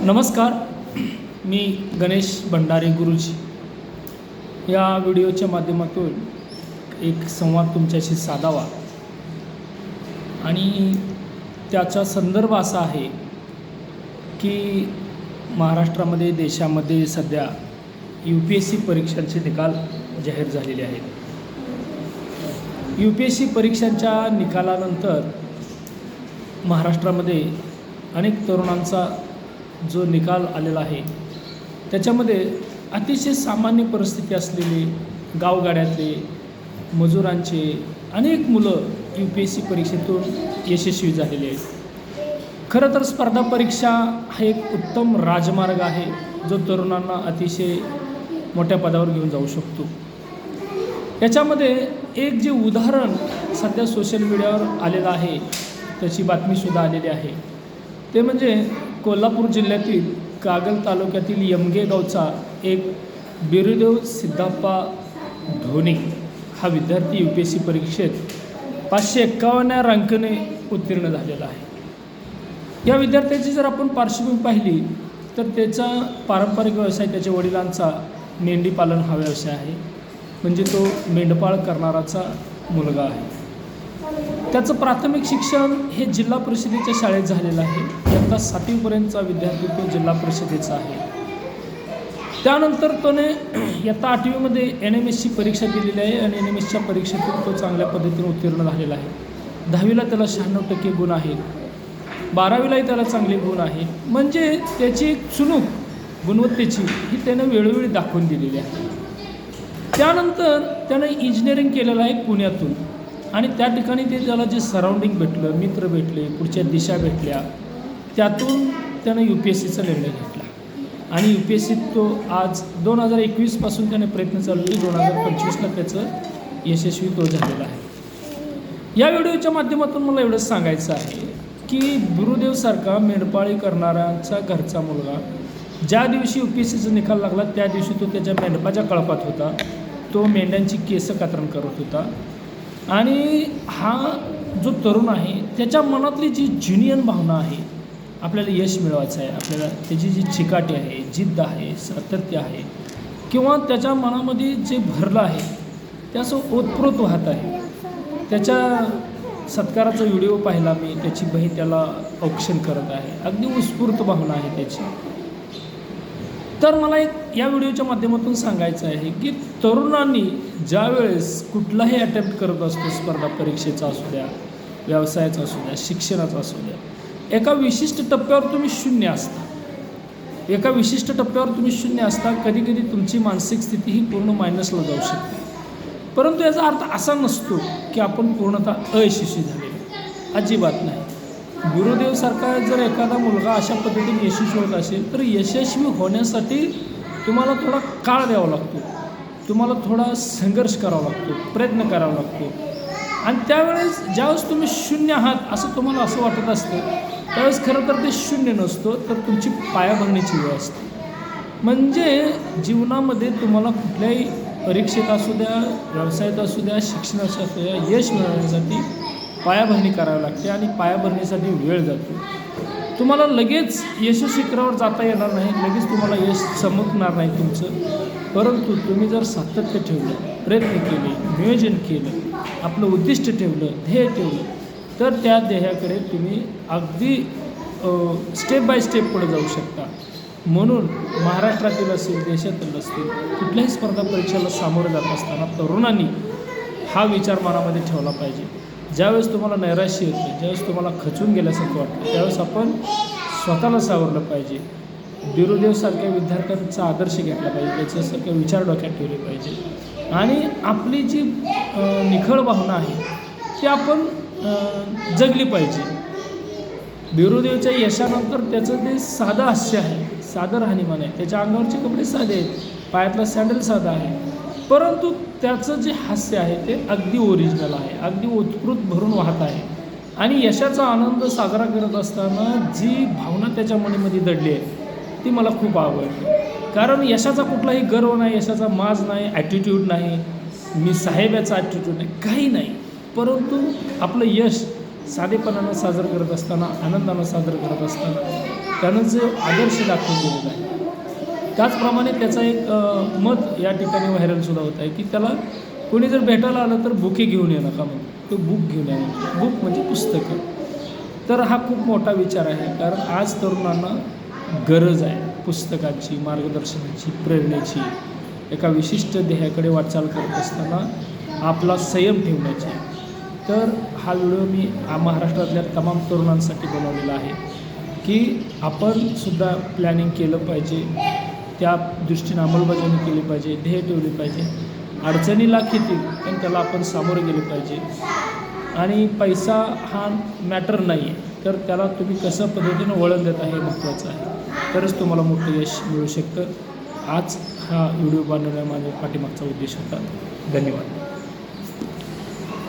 नमस्कार मी गणेश भंडारे गुरुजी. या व्हिडिओच्या माध्यमातून एक संवाद तुमच्याशी साधावा. आणि त्याचा संदर्भ असा आहे की महाराष्ट्रामध्ये देशामध्ये सध्या यू पी एस सी परीक्षांचे निकाल जाहीर झालेले आहेत. यू पी एस सी परीक्षांच्या निकालानंतर महाराष्ट्रामध्ये अनेक तरुणांचा जो निकाल आलेला आहे. त्याच्यामध्ये अतिशय सामान्य परिस्थिती असलेले गावगाड्यातले मजुरांचे अनेक मुलं यू पी एस सी परीक्षेतून यशस्वी झालेले आहेत. खरं तर स्पर्धा परीक्षा हा एक उत्तम राजमार्ग आहे जो तरुणांना अतिशय मोठ्या पदावर घेऊन जाऊ शकतो. याच्यामध्ये एक जे उदाहरण सध्या सोशल मीडियावर आलेलं आहे त्याची बातमीसुद्धा आलेली आहे. ते म्हणजे कोल्हापूर जिल्ह्यातील कागल तालुक्यातील यमगे गावचा एक बिरुदेव सिद्धाप्पा धोनी हा विद्यार्थी यू पी एस सी परीक्षेत पाचशे एक्कावन्न रँकने उत्तीर्ण झालेला आहे. या विद्यार्थ्याची जर आपण पार्श्वभूमी पाहिली तर त्याचा पारंपरिक व्यवसाय त्याच्या वडिलांचा मेंढीपालन हा व्यवसाय आहे. म्हणजे तो मेंढपाळ करणाराचा मुलगा आहे. त्याचं प्राथमिक शिक्षण हे जिल्हा परिषदेच्या शाळेत झालेलं आहे. यंदा सातवीपर्यंतचा विद्यार्थी तो जिल्हा परिषदेचा आहे. त्यानंतर त्याने इयत्ता आठवीमध्ये एन एम एसची परीक्षा दिलेली आहे आणि एन एम एसच्या परीक्षेतून तो चांगल्या पद्धतीने उत्तीर्ण झालेला आहे. दहावीला त्याला शहाण्णव टक्के गुण आहेत. बारावीलाही त्याला चांगले गुण आहे. म्हणजे त्याची एक चुणूक गुणवत्तेची ही त्यानं वेळोवेळी दाखवून दिलेली आहे. त्यानंतर त्यानं इंजिनिअरिंग केलेलं आहे पुण्यातून. आणि त्या ठिकाणी ते त्याला जे सराउंडिंग भेटलं मित्र भेटले पुढच्या दिशा भेटल्या त्यातून त्यानं यू पी एस सीचा निर्णय घेतला. आणि यू पी एस सीत तो आज दोन हजार एकवीसपासून त्याने प्रयत्न चालू दोन हजार पंचवीसला त्याचं यशस्वी तो झालेला आहे. या व्हिडिओच्या माध्यमातून मला एवढंच सांगायचं आहे की गुरुदेवसारखा मेंढपाळी करणाऱ्यांचा घरचा मुलगा ज्या दिवशी यू पी एस सीचा निकाल लागला त्या दिवशी तो त्याच्या मेंढपाच्या कळपात होता. तो मेंढ्यांची केसं कातरण करत होता. आणि हा जो तरुण आहे त्याच्या मनातली जी जिनियन भावना आहे आपल्याला यश मिळवायचं आहे आपल्याला त्याची जी चिकाटी आहे जिद्द आहे सातत्य आहे किंवा त्याच्या मनामध्ये जे भरलं आहे ते असं ओतप्रोत वाहत आहे. त्याच्या सत्काराचा व्हिडिओ पाहिला मी त्याची बहीण त्याला औक्षण करत आहे. अगदी उत्स्फूर्त भावना आहे त्याची. तर मला एक या व्हिडिओच्या माध्यमातून सांगायचं आहे की तरुणांनी ज्या वेळेस कुठलाही अटेम्प्ट करत असतो स्पर्धा परीक्षेचा असू द्या व्यवसायाचा असू द्या शिक्षणाचा असू द्या एका विशिष्ट टप्प्यावर तुम्ही शून्य असता. एका विशिष्ट टप्प्यावर तुम्ही शून्य असता कधी कधी तुमची मानसिक स्थिती ही पूर्ण मायनसला जाऊ शकते. परंतु याचा अर्थ असा नसतो की आपण पूर्णतः अयशस्वी झालेलो. अजिबात नाही. गुरुदेवसारखा जर एखादा मुलगा अशा पद्धतीने यशस्वी होत असेल तर यशस्वी होण्यासाठी तुम्हाला थोडा काळ द्यावा लागतो. तुम्हाला थोडा संघर्ष करावा लागतो प्रयत्न करावा लागतो. आणि त्यावेळेस ज्यावेळेस तुम्ही शून्य आहात असं तुम्हाला असं वाटत असतं त्यावेळेस खरं तर ते शून्य नसतं तर तुमची पायाभरणीची वेळ असते. म्हणजे जीवनामध्ये तुम्हाला कुठल्याही परीक्षेत असू द्या व्यवसायात असू द्या शिक्षणात असू द्या यश मिळवण्यासाठी पायाभरणी करावी लागते आणि पायाभरणीसाठी वेळ जातो. तुम्हाला लगेच यशस्वी शिखरावर जाता येणार नाही लगेच तुम्हाला यश चमकणार नाही तुमचं. परंतु तुम्ही जर सातत्य ठेवलं प्रयत्न केले नियोजन केलं आपलं उद्दिष्ट ठेवलं ध्येय ठेवलं तर त्या ध्येयाकडे तुम्ही अगदी स्टेप बाय स्टेप पुढे जाऊ शकता. म्हणून महाराष्ट्रातील असेल देशातील असतील कुठल्याही स्पर्धा परीक्षेला सामोरं जात असताना तरुणांनी हा विचार मनामध्ये ठेवला पाहिजे. ज्यावेळेस तुम्हाला नैराश्य येते ज्यावेळेस तुम्हाला खचून गेल्यासारखं वाटतं त्यावेळेस आपण स्वतःला सावरलं पाहिजे. बिरुदेवसारख्या विद्यार्थ्यांचा आदर्श घेतला पाहिजे त्याच्यासारखे विचार डोक्यात ठेवले पाहिजे. आणि आपली जी निखळ भावना आहे ती आपण जगली पाहिजे. बिरुदेवच्या यशानंतर त्याचं ते साधं हास्य आहे साधं राहणीमान आहे त्याच्या अंगावरचे कपडे साधे आहेत पायातला सँडल साधा आहे परंतु त्याचं जे हास्य आहे ते अगदी ओरिजिनल आहे. अगदी उत्कृत भरून वाहत आहे. आणि यशाचा आनंद साजरा करत असताना जी भावना त्याच्या मनामध्ये दडली आहे ती मला खूप आवडते कारण यशाचा कुठलाही गर्व नाही यशाचा माज नाही ॲटिट्यूड नाही मी साहेबाचा ॲटिट्यूड नाही काही नाही. परंतु आपलं यश साधेपणानं साजरं करत असताना आनंदानं साजरं करत असताना त्यानं जे आदर्श दाखवून दिलेला आहे त्याचप्रमाणे त्याचा एक मत या ठिकाणी व्हायरलसुद्धा होत आहे की त्याला कोणी जर भेटायला आलं तर बुके घेऊन ये नका म्हणून. तो बुक घेऊन या बुक म्हणजे पुस्तकं. तर हा खूप मोठा विचार आहे कारण आज तरुणांना गरज आहे पुस्तकाची मार्गदर्शनाची प्रेरणेची. एका विशिष्ट ध्येयाकडे वाटचाल करत असताना आपला संयम ठेवण्याची. तर हा व्हिडिओ मी महाराष्ट्रातल्या तमाम तरुणांसाठी बनवलेला आहे की आपण सुद्धा प्लॅनिंग केलं पाहिजे. त्या दृष्टीने अंमलबजावणी केली पाहिजे ध्येय ठेवली पाहिजे. अडचणीला किती पण त्याला आपण सामोरे गेले पाहिजे. आणि पैसा हा मॅटर नाही आहे तर त्याला तुम्ही कसं पद्धतीनं वळण देता हे महत्त्वाचं आहे. तरच तुम्हाला मोठं यश मिळू शकतं. आज हा व्हिडिओ बनवण्यामागे पाठीमागचा उद्देश होता. धन्यवाद.